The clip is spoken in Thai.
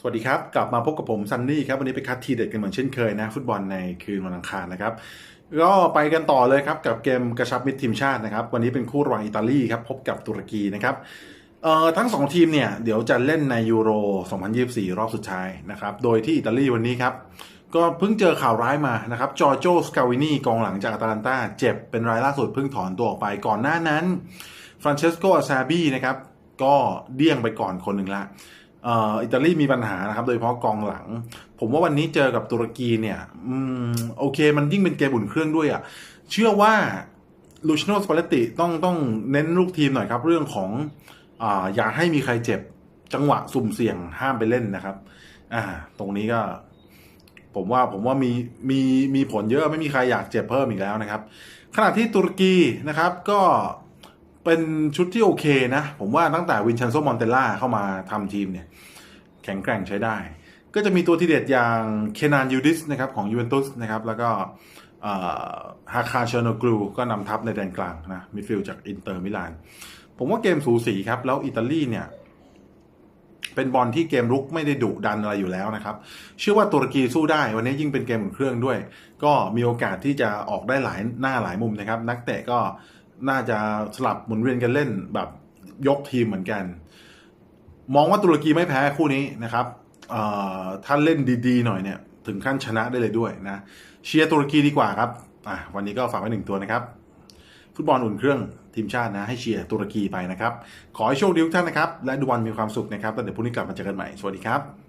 สวัสดีครับ กลับมาพบกับผมซันนี่ครับ วันนี้ไปคัดทีเด็ดกันเหมือนเช่นเคยนะ ฟุตบอลในคืนวันอังคารนะครับ ก็ไปกันต่อเลยครับ กับเกมกระชับมิตรทีมชาตินะครับ วันนี้เป็นคู่ระหว่างอิตาลีครับ พบกับตุรกีนะครับเอ่อทั้งสองทีมเนี่ยเดี๋ยวจะเล่นในยูโร 2024 รอบสุดท้ายนะครับ โดยที่อิตาลีวันนี้ครับ ก็เพิ่งเจอข่าวร้ายมานะครับจอร์โจสกาวินีกองหลังจากอาตาลันตาเจ็บเป็นรายล่าสุดเพิ่งถอนตัวออกไปก่อนหน้านั้นฟรานเชสโกอาซาบีนะครับก็เดี้ยงไปก่อนคนหนึ่งละ อิตาลีมีปัญหานะครับ โดยเฉพาะกองหลัง ผมว่าวันนี้เจอกับตุรกีเนี่ยอืมโอเค มันยิ่งเป็นเกมอุ่นเครื่องด้วยอะ่ะ เชื่อว่าลูชโนสปาเลตติต้องต้องเน้นลูกทีมหน่อยครับ เรื่องของอ่าอย่าให้มีใครเจ็บจังหวะสุ่มเสี่ยงห้ามไปเล่นนะครับ อ่า ตรงนี้ก็ ผมว่าผมว่ามีมีมีผลเยอะไม่มีใครอยากเจ็บเพิ่มอีกแล้วนะครับ ขณะที่ตุรกีนะครับ ก็ เป็นชุดที่โอเคนะ ผมว่าตั้งแต่วินเชนโซมอนเตล่าเข้ามาทำทีมเนี่ย แข็งแกร่งใช้ได้ ก็จะมีตัวที่เด็ดอย่างเคนานยูดิสนะครับของยูเวนตุสนะครับ แล้วก็ฮาคาเชโนกลูก็นำทัพในแดนกลางนะมิดฟิลด์จากอินเตอร์มิลาน ผมว่าเกมสูสีครับ แล้วอิตาลีเนี่ย เป็นบอลที่เกมรุกไม่ได้ดุดันอะไรอยู่แล้วนะครับ เชื่อว่าตุรกีสู้ได้ วันนี้ยิ่งเป็นเกมอุ่นเครื่องด้วย ก็มีโอกาสที่จะออกได้หลายหน้าหลายมุมนะครับ นักเตะก็ น่าจะสลับหมุนเวียนกันเล่นแบบยกทีมเหมือนกัน มองว่าตุรกีไม่แพ้คู่นี้นะครับถ้าเล่นดีๆหน่อยเนี่ยถึงขั้นชนะได้เลยด้วยนะเชียร์ตุรกีดีกว่าครับวันนี้ก็ฝากไว้หนึ่งตัวนะครับ ฟุตบอลอุ่นเครื่องทีมชาตินะ ให้เชียร์ตุรกีไปนะครับ ขอให้โชคดีทุกท่านนะครับ และดูบอลมีความสุขนะครับแล้วเดี๋ยวพรุ่งนี้กลับมาเจอกันใหม่ สวัสดีครับ